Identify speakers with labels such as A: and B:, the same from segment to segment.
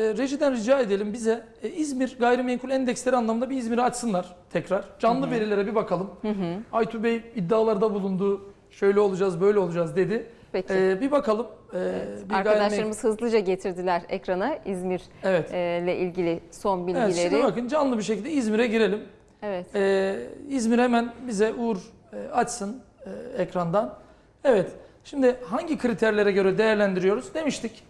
A: rejiden rica edelim bize e, İzmir gayrimenkul endeksleri anlamında bir İzmir'i açsınlar tekrar. Canlı verilere bir bakalım. Aytu Bey iddialarda bulundu. Şöyle olacağız, böyle olacağız dedi.
B: Peki.
A: E, bir bakalım. E, bir gayrimenkul-
B: Arkadaşlarımız hızlıca getirdiler ekrana İzmir
A: Evet.
B: e, ile ilgili son
A: Evet,
B: bilgileri.
A: şimdi bakın canlı bir şekilde İzmir'e girelim.
B: Evet.
A: Ee, İzmir hemen bize Uğur e, açsın e, ekrandan. Evet. Şimdi hangi kriterlere göre değerlendiriyoruz demiştik.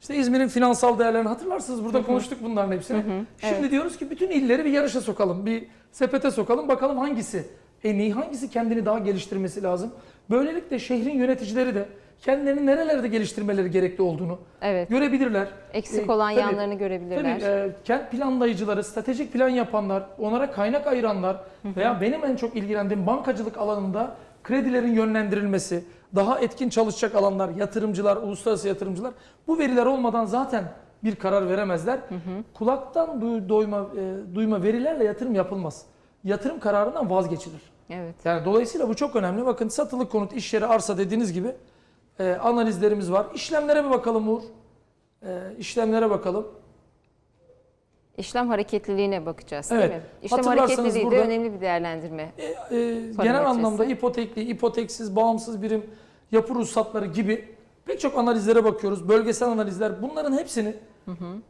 A: İşte İzmir'in finansal değerlerini hatırlarsınız burada konuştuk bunların hepsini. Şimdi
B: evet.
A: diyoruz ki bütün illeri bir yarışa sokalım, bir sepete sokalım bakalım hangisi en iyi, hangisi kendini daha geliştirmesi lazım. Böylelikle şehrin yöneticileri de kendilerini nerelerde geliştirmeleri gerekli olduğunu
B: Evet.
A: görebilirler.
B: Eksik
A: E,
B: olan
A: tabii,
B: yanlarını görebilirler.
A: Tabii e, kent planlayıcıları, stratejik plan yapanlar, onlara kaynak ayıranlar veya benim en çok ilgilendiğim bankacılık alanında kredilerin yönlendirilmesi, daha etkin çalışacak alanlar, yatırımcılar, uluslararası yatırımcılar bu veriler olmadan zaten bir karar veremezler. Kulaktan duy- doyma, e, duyma verilerle yatırım yapılmaz. Yatırım kararından vazgeçilir.
B: Evet.
A: Yani dolayısıyla bu çok önemli. Bakın satılık konut, iş yeri, arsa dediğiniz gibi e, analizlerimiz var. İşlemlere bir bakalım Uğur. E, işlemlere bakalım.
B: İşlem hareketliliğine bakacağız
A: Evet.
B: değil mi? İşlem hareketliliği
A: burada-
B: de önemli bir değerlendirme.
A: E, e, genel anlamda ipotekli, ipoteksiz, bağımsız birim, yapı ruhsatları gibi pek çok analizlere bakıyoruz. Bölgesel analizler bunların hepsini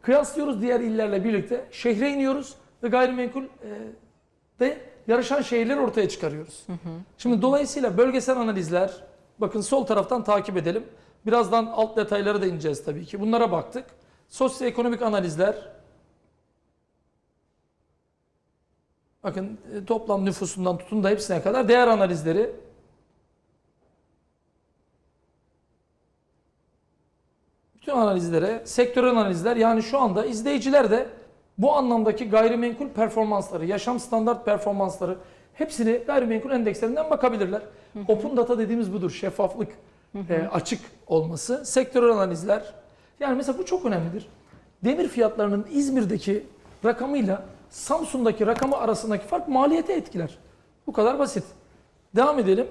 A: kıyaslıyoruz diğer illerle birlikte. Şehre iniyoruz ve gayrimenkul e, de yarışan şehirleri ortaya çıkarıyoruz. Şimdi dolayısıyla bölgesel analizler bakın sol taraftan takip edelim. Birazdan alt detaylara da ineceğiz tabii ki. Bunlara baktık. Sosyoekonomik analizler Bakın e, toplam nüfusundan tutun da hepsine kadar değer analizleri. Bütün analizlere, sektörel analizler yani şu anda izleyiciler de bu anlamdaki gayrimenkul performansları, yaşam standart performansları hepsini gayrimenkul endekslerinden bakabilirler. Open data dediğimiz budur. Şeffaflık, e, açık olması. Sektörel analizler. Yani mesela bu çok önemlidir. Demir fiyatlarının İzmir'deki rakamıyla Samsun'daki rakamı arasındaki fark maliyete etkiler. Bu kadar basit. Devam edelim.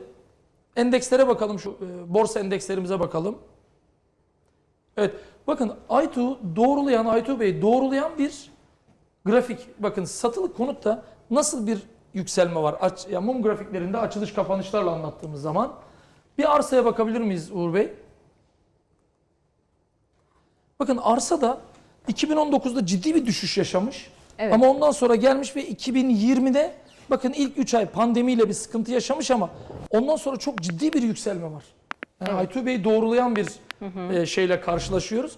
A: Endekslere bakalım şu e, borsa endekslerimize bakalım. Evet. Bakın Aytu doğrulayan Aytu Bey doğrulayan bir grafik. Bakın satılık konutta nasıl bir yükselme var? Aç, ya mum grafiklerinde açılış kapanışlarla anlattığımız zaman. Bir arsaya bakabilir miyiz Uğur Bey? Bakın arsa da 2019'da ciddi bir düşüş yaşamış.
B: Evet.
A: Ama ondan sonra gelmiş ve 2020'de bakın ilk 3 ay pandemiyle bir sıkıntı yaşamış ama ondan sonra çok ciddi bir yükselme var. Yani Aytu Bey doğrulayan bir e, şeyle karşılaşıyoruz.